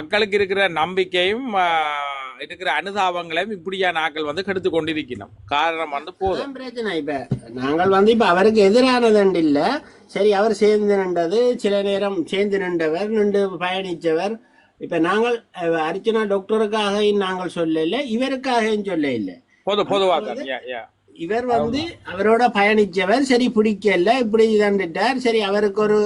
மக்களுக்கு இருக்கிற நம்பிக்கையும் இருக்கிற அனுதாபங்களையும் இப்படியான ஆக்கள் வந்து கெடுத்து கொண்டிருக்கணும். காரணம் வந்து போதும். பிரச்சனை. இப்ப நாங்கள் வந்து இப்ப அவருக்கு எதிரானது இல்ல. சரி அவர் சேர்ந்து நின்றது சில நேரம் சேர்ந்து நின்றவர் நின்று பயணிச்சவர் இப்ப நாங்கள் அர்ச்சனா டாக்டருக்காக நாங்கள் சொல்லல இவருக்காக சொல்ல இல்லை பொது பொதுவாக. இவர் வந்து அவரோட பயணிச்சவர். சரி பிடிக்கல. இப்படி இதாண்டுட்டார். சரி அவருக்கு ஒரு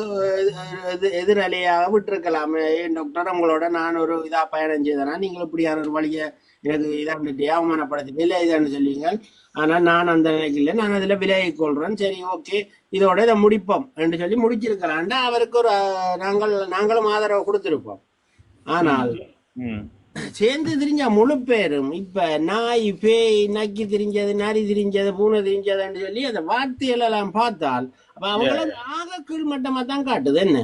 எதிரலையாக விட்டுருக்கலாம். ஏன் டாக்டர் உங்களோட நான் ஒரு இதா பயணம் செய்தனா நீங்கள் இப்படியான ஒரு வழியை எனக்கு இதாண்டுட்டே அவமானப்படுத்தி விலை இதான்னு சொல்லிங்க ஆனா நான் அந்த நிலைக்கு இல்லை. நான் அதுல விலகி கொள்றேன். சரி ஓகே. இதோட இதை முடிப்போம் என்று சொல்லி முடிச்சிருக்கலாம்டா. அவருக்கு ஒரு நாங்கள் நாங்களும் ஆதரவு கொடுத்திருப்போம். ஆனால். சேர்ந்து திரிஞ்ச முழு பேரும். இப்ப நாய் பேய் நக்கி திரிஞ்சது நரி திரிஞ்சது பூனை திரிஞ்சதுன்னு சொல்லி அந்த வார்த்தைகள் எல்லாம் பார்த்தால் அப்ப அவங்கள ஆக கீழ்மட்டமா தான் காட்டுது என்ன?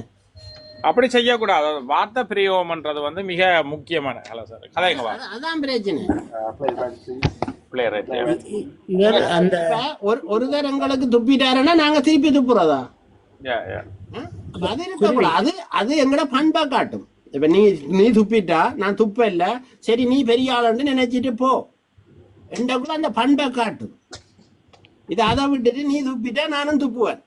அப்படி செய்யக்கூடாது. வார்த்தை பிரயோகம்ன்றது வந்து மிக முக்கியமான ஹலோ சார். கதைங்க அதான் பிரச்சனை. ஒரு ஒருத்தர் எங்களுக்கு துப்பிட்டாருன்னா நாங்க திருப்பி துப்புறதா? அது இருக்கக்கூடாது. அது அது எங்கட பண்பா காட்டும். இப்ப நீ நீ துப்பிட்டா நான் துப்ப இல்ல சரி நீ பெரிய ஆளுன்னு நினைச்சிட்டு போ. எண்டக்குள்ள அந்த பண்பை காட்டும் இது அதை விட்டுட்டு நீ துப்பிட்டா நானும் துப்புவேன்.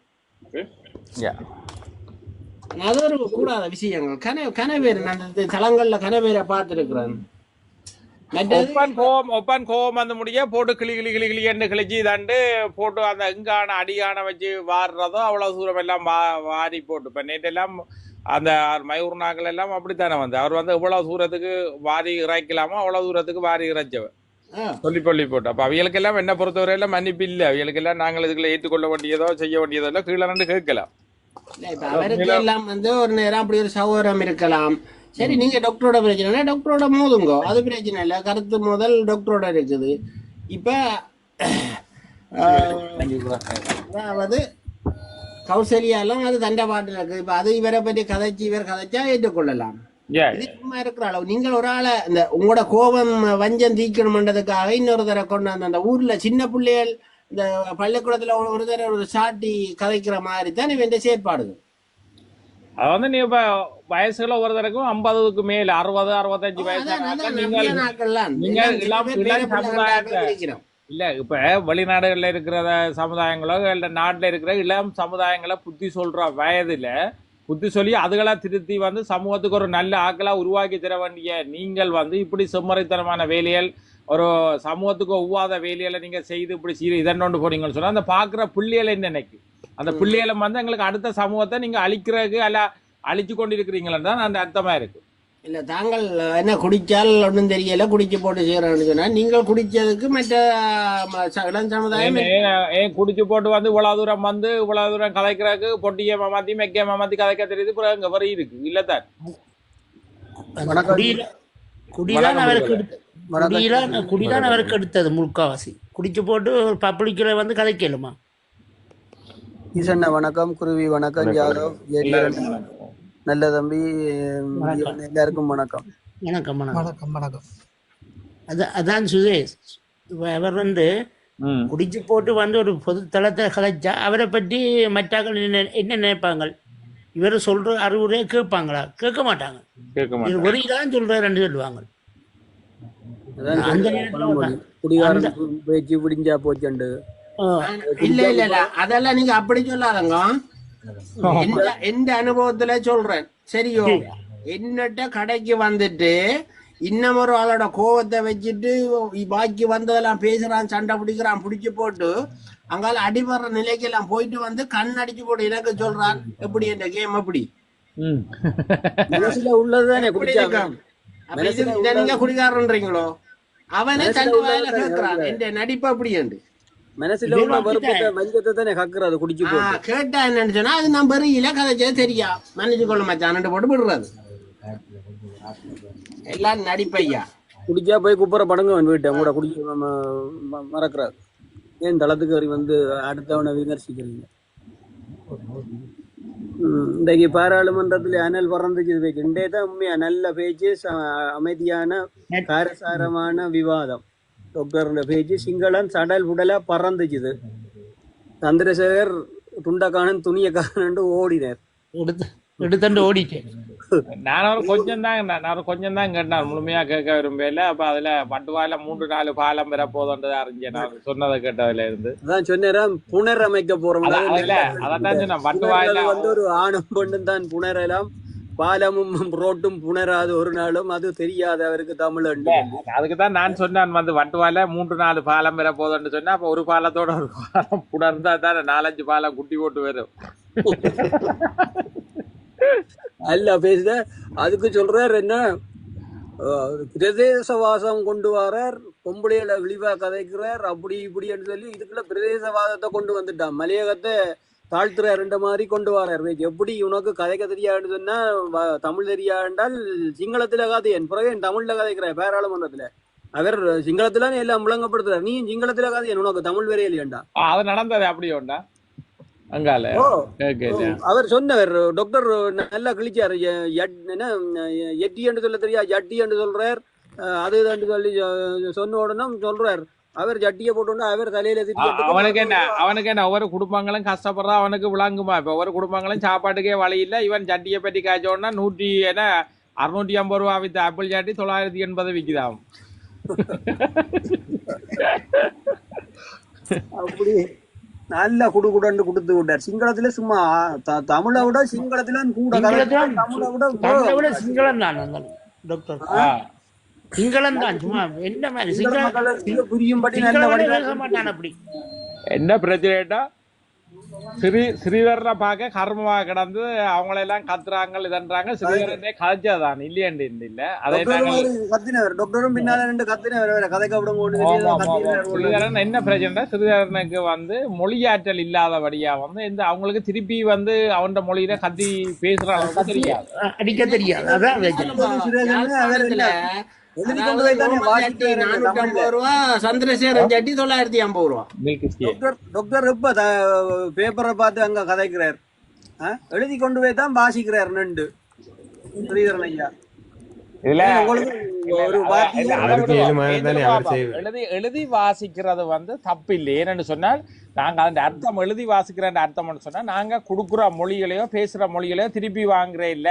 அது ஒரு கூடாத விஷயங்கள். கன கனவேறு நான் தளங்கள்ல கனவேரை பார்த்துருக்கிறேன். ஒப்பன் கோவம் ஒப்பன் கோவம் வந்து முடிய போட்டு கிளி கிளி கிளி கிளின்னு கிழிச்சு இதாண்டு போட்டு அந்த இங்கான அடியான வச்சு வாடுறதோ அவ்வளவு தூரம் எல்லாம் வாரி போட்டு. இப்போ நேற்றெல்லாம் அந்த மயூர் நாங்கள் எல்லாம் அப்படித்தானே வந்து? அவர் வந்து எவ்வளவு தூரத்துக்கு வாரி இறைக்கலாமோ அவ்வளவு தூரத்துக்கு வாரி இறைச்சவர். சொல்லி சொல்லி போட்டு. அப்ப அவிகளுக்கெல்லாம் என்ன பொறுத்தவரையில மன்னிப்பு இல்லை அவிகளுக்கெல்லாம் நாங்கள் இதுக்குள்ள ஏற்றுக்கொள்ள வேண்டியதோ செய்ய வேண்டியதோ இல்லை கீழே ரெண்டு கேட்கலாம். அவருக்கு எல்லாம் வந்து ஒரு நேரம் அப்படி ஒரு சகோதரம் இருக்கலாம். சரி நீங்க டாக்டரோட பிரச்சனை டாக்டரோட மோதுங்கோ. அது பிரச்சனை இல்லை. கருத்து முதல் டாக்டரோட இருக்குது. இப்ப ஆஹ், அதாவது கௌசல்யாலாம் அது தண்டை பாட்டில் இருக்குது. இப்ப அது இவரை பற்றி கதைச்சு இவர் கதைச்சா ஏற்றுக்கொள்ளலாம். சும்மா இருக்கிற அளவு. நீங்கள் ஒரு ஆளை இந்த உங்களோட கோபம் வஞ்சம் தீக்கணும்ன்றதுக்காக இன்னொரு தடவை கொண்டாந்து அந்த ஊர்ல சின்ன பிள்ளைகள் இந்த பள்ளிக்கூடத்துல ஒரு- ஒரு தடவை ஒரு சாட்டி கதைக்கிற மாதிரி தான் இவன் செயற்பாடுகள். அது வந்து நீ இப்ப வயசுல ஒருத்தருக்கும் ஐம்பதுக்கு மேல அறுபது அறுபத்தஞ்சு வயசு நீங்கள் எல்லாம் சமுதாயத்தை-. இல்ல இப்ப வெளிநாடுகள்ல இருக்கிற சமுதாயங்களோ இல்ல நாட்டுல இருக்கிற இளம் சமுதாயங்களை புத்தி சொல்ற வயதுல புத்தி சொல்லி அதுகளா திருத்தி வந்து சமூகத்துக்கு ஒரு நல்ல ஆக்களா உருவாக்கி தர வேண்டிய நீங்கள் வந்து இப்படி செம்மறைத்தனமான வேலைகள் ஒரு சமூகத்துக்கு ஒவ்வாத வேலைகளை நீங்க செய்து இப்படி சீர இதன்னொண்டு போனீங்கன்னு சொன்னா அந்த பாக்குற பிள்ளைகளை என்ன நினைக்கு அந்த பிள்ளைகளை வந்து எங்களுக்கு அடுத்த சமூகத்தை நீங்க அழிக்கிறதுக்கு அல்ல அழிச்சு கொண்டிருக்கிறீங்களன்னு தான் அந்த அர்த்தமா இருக்கு. இல்ல தாங்கள் என்ன குடிச்சால் ஒண்ணும் தெரியல குடிச்சு போட்டு செய்யறோம்னு சொன்னா நீங்கள் குடிச்சதுக்கு மற்ற இளம் சமுதாயம் ஏன் குடிச்சு போட்டு வந்து இவ்வளவு தூரம் வந்து இவ்வளவு தூரம் கதைக்கிறதுக்கு பொட்டியை மாத்தி மெக்கைய மாத்தி கதைக்க தெரியுது பிறகு இங்க வரி இருக்கு இல்லத்தான் அந்த குடியில குடிதான் அவருக்கு குடிதான் அவருக்கு எடுத்தது முழுக்காவாசி. குடிச்சு போட்டு பப்ளிக்கில் வந்து கதைக்கலுமா ஈசண்ணா வணக்கம். குருவி வணக்கம். யாதவ் நல்ல தம்பி வணக்கம். எல்லாருக்கும் வணக்கம். வணக்கம் வணக்கம். வணக்கம் வணக்கம். அதான் அதான் சுதேஷ். அவர் வந்து குடிச்சு போட்டு வந்து ஒரு பொது தளத்தை கலைச்சா அவரை பற்றி மற்றாக்கள் என்ன என்ன நினைப்பாங்க? இவர் சொல்ற அறிவுரையை கேட்பாங்களா? கேட்க மாட்டாங்க. கேட்க ஒரு இதான் சொல்றாருன்னு சொல்லுவாங்க. அதான் அந்த சொல்லுவாங்க நேரத்துல பேச்சு விடிஞ்சா இல்ல இல்ல இல்ல. அதெல்லாம் நீங்க அப்படி சொல்லாதங்க. எந்த- அனுபவத்துல சொல்றேன் சரியோ என்னட்ட கடைக்கு வந்துட்டு இன்னும் ஒரு ஆளோட கோவத்தை வச்சுட்டு பாக்கி வந்ததெல்லாம் பேசுறான் சண்டை பிடிக்கிறான் பிடிச்சு போட்டு அங்கால அடிபடுற நிலைக்கு எல்லாம் போயிட்டு வந்து கண் அடிச்சு போட்டு எனக்கு சொல்றான் எப்படி இந்த கேம் எப்படி உள்ளதுதானே நீங்க குடிகாரன்றீங்களோ அவனே தன் வாயில கேட்கிறான் என் நடிப்பு அப்படி என்று மனசுல உள்ள வெறுப்பத்தை மஞ்சத்தை தானே கக்குறது குடிச்சு கேட்டா என்னன்னு சொன்னா அது நான் பெரிய கதைச்சது தெரியா மன்னிச்சு கொள்ள மச்சான் போட்டு விடுறது எல்லாம் நடிப்பையா குடிச்சா போய் குப்புற படங்க வீட்டை கூட குடிச்சு ம- ம- மறக்கிறாரு ஏன் தளத்துக்கு வந்து அடுத்தவனை விமர்சிக்கிறீங்க இன்றைக்கு பாராளுமன்றத்தில் அனல் பறந்துச்சு பேச்சு இன்றைய தான் உண்மையா நல்ல பேச்சு அமைதியான காரசாரமான விவாதம் டாக்டர் பேச்சு சிங்களம் சடல் புடலா பறந்துச்சுது. சந்திரசேகர் துண்டக்கானன் துணியக்கானன் ஓடினார். எடுத்து எடுத்துட்டு ஓடிட்டேன் நான் ஒரு கொஞ்சம் தான் நான் ஒரு கொஞ்சம் தான் கேட்டேன் முழுமையா கேட்க விரும்பல அப்ப அதுல பட்டுவால மூன்று நாலு பாலம் பெற போதுன்றதை அறிஞ்சேன் நான். சொன்னதை கேட்டதுல இருந்து. அதான் சொன்னேன் புனரமைக்க போறோம் அதான் சொன்னேன். பட்டுவாயில வந்து ஒரு ஆணும் பெண்ணும் தான் புணரலாம் பாலமும் ரோட்டும் புணராது ஒரு நாளும். அது தெரியாது அவருக்கு தமிழ் அதுக்கு தான் நான் சொன்னேன் வந்து வட்டுவால மூன்று நாலு பாலம் பெற போதுன்னு சொன்னா அப்ப ஒரு பாலத்தோட ஒரு பாலம் புணர்ந்தா தானே நாலஞ்சு பாலம் குட்டி போட்டு வரும். அல்ல பேசுத. அதுக்கு சொல்றார் என்ன? பிரதேசவாசம் கொண்டு வரார் பொம்பளையில விழிவா கதைக்கிறார் அப்படி இப்படின்னு சொல்லி இதுக்குள்ள பிரதேசவாதத்தை கொண்டு வந்துட்டான். மலையகத்தை தாழ்த்துறாருன்ற மாதிரி கொண்டு வரார். எப்படி உனக்கு கதைக்க தெரியாதுன்னு சொன்னா தமிழ் தெரியாண்டால் சிங்களத்துல கதையன் பிறகு என் தமிழ்ல கதைக்கிற பேராளுமன்றத்துல அவர் சிங்களத்துல எல்லாம் முழங்கப்படுத்துறார். நீ சிங்களத்துல கதையன் உனக்கு தமிழ் வரையிலையாண்டா அது நடந்தது அப்படி உண்டா? அங்கால. அவர் சொன்னவர் டாக்டர் நல்லா கிழிச்சார். எட்டி என்று சொல்ல தெரியா? ஜட்டி என்று சொல்றார். அது இதுன்னு சொல்லி சொன்ன உடனே சொல்றார். அவர் ஜட்டியை போட்டு அவர் தலையில அவனுக்கு என்ன? அவனுக்கு என்ன? ஒவ்வொரு குடும்பங்களும் கஷ்டப்படுறா அவனுக்கு விளங்குமா? இப்ப ஒவ்வொரு குடும்பங்களும் சாப்பாட்டுக்கே வழி இல்ல. இவன் சட்டியை பற்றி காய்ச்சோன்னா நூற்றி என்ன? அறுநூற்றி ஐம்பது ரூபா வித்த ஆப்பிள் சாட்டி தொள்ளாயிரத்தி எண்பது விக்குதாம். அப்படி நல்ல குடுகுடன்னு கொடுத்து விட்டார். சிங்களத்துல சும்மா தமிழை விட சிங்களத்துல கூட தமிழை விட சிங்களம் தான் அந்த டாக்டர். சிங்களம் தான் சும்மா என்ன மாதிரி சிங்கள சிங்களம் புரியும்படி பேச மாட்டான் அப்படி. என்ன பிரச்சனைட்டா ஸ்ரீ ஸ்ரீதரனை பார்க்க கர்மமா கிடந்து அவங்களெல்லாம் கத்துறாங்க இதன்றாங்க. ஸ்ரீதரனே கதைச்சதான் இல்லையண்டு இல்ல. அதை கத்தினவர் டாக்டரும் பின்னால ரெண்டு கத்தினவர் வேற. கத்தினவர் ஸ்ரீதரன் என்ன பிரச்சனை ஸ்ரீதரனுக்கு வந்து மொழியாற்றல் இல்லாதபடியா வந்து இந்த அவங்களுக்கு திருப்பி வந்து அவன் மொழியில கத்தி பேசுற அளவுக்கு தெரியாது. அடிக்க தெரியாது. அதான் சந்திரசேகரன் ஜட்டி தொள்ளாயிரத்தி ஐம்பது ரூபா. மில்க் ஸ்கே டாக்டர் டாக்டர் இப்ப பேப்பரை பார்த்து அங்க கதைக்கிறார்? எழுதி கொண்டு போய் தான் வாசிக்கிறார் நண்டு. ஸ்ரீதரன் ஐயா. எழுதி வாசிக்கிறது வந்து தப்பு இல்லை ஏன்னு சொன்னால் நாங்க அந்த அர்த்தம் எழுதி வாசிக்கிற அர்த்தம்னு சொன்னா நாங்க கொடுக்குற மொழிகளையோ பேசுற மொழிகளையோ திருப்பி வாங்குறே இல்ல.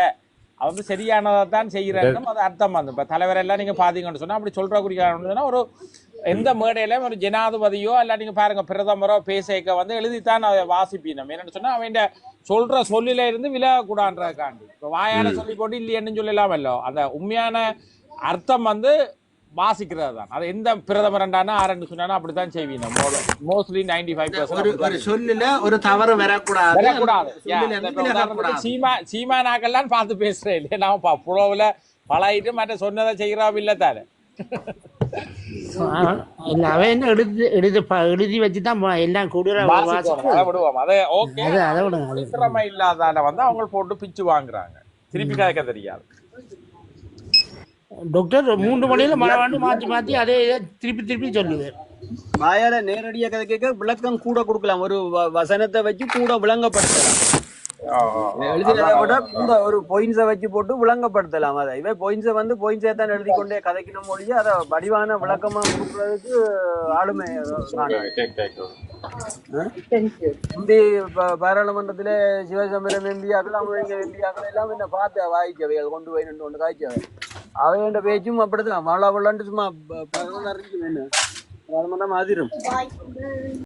வந்து சரியானதை தான் செய்யறோம் அது அர்த்தம். வந்து இப்ப தலைவர் எல்லாம் நீங்க பாத்தீங்கன்னு சொன்னா அப்படி சொல்ற குறிக்காரன்னு சொன்னா ஒரு எந்த மேடையிலும் ஒரு ஜனாதிபதியோ இல்ல நீங்க பாருங்க பிரதமரோ பேசிக்க வந்து எழுதித்தான் அதை வாசிப்பீனம். என்னன்னு சொன்னா அவன் சொல்ற சொல்லில இருந்து விலகக்கூடாதுன்றதுக்காண்டி இப்ப வாயால சொல்லி போட்டு இல்லையன்னு சொல்லலாமல்லோ. அந்த உண்மையான அர்த்தம் வந்து வாசிக்கிறது தான் அது எந்த பிரதமரண்டானா ஆரண்டு சொன்னாலும் அப்படித்தான் செய்வீங்க. மோஸ்ட்லி நைன்டி ஃபைவ் ஒரு ஒரு சொல்லுல ஒரு தவறு வரக்கூடாது. வரக்கூடாது. சீமா சீமா நாக்கெல்லாம் பார்த்து பேசுறேன் இல்லையா? நான் பா- புலவுல பழகிட்டு மற்ற சொன்னதை செய்யறோம் இல்ல தானே. அவன் என்ன எழுதி எழுதி ப- எழுதி வச்சுதான் எல்லாம் கூடுற விடுவோம். அதை ஓகே அதை அதை விடுங்க. இல்லாதால வந்து அவங்க போட்டு பிச்சு வாங்குறாங்க. திருப்பி கதைக்க தெரியாது. டாக்டர் மூன்று மணியில மழை மாத்தி மாத்தி அதே இதை திருப்பி திருப்பி சொல்லுவார் வாயால நேரடியா கதை கேட்க விளக்கம் கூட கொடுக்கலாம். ஒரு வ- வசனத்தை வச்சு கூட விளங்கப்படுத்தலாம். எழுதினதை கூட ஒரு பாயிண்ட்ஸை வச்சு போட்டு விளங்கப்படுத்தலாம். அதை இவன் பாயிண்ட்ஸை வந்து பாயிண்ட்ஸை தான் எழுதி கொண்டே கதைக்கணும் மொழியே அதை வடிவான விளக்கமா கொடுக்கறதுக்கு ஆளுமை ப- பாராளுமன்றத்திலே சிவசம்பரம் எம்பியாக்கள் அவங்க எம்பியாக்கள் எல்லாம் என்ன பார்த்து வாய்க்கவைகள் கொண்டு போய் ரெண்டு கொண்டு காய்ச்சவை அவையோட பேச்சும் அப்படிதான் வாழா விளாண்டு சும்மா ப- பரவலா இருக்கு வேணும் பாராளுமன்றம் அதிரும்.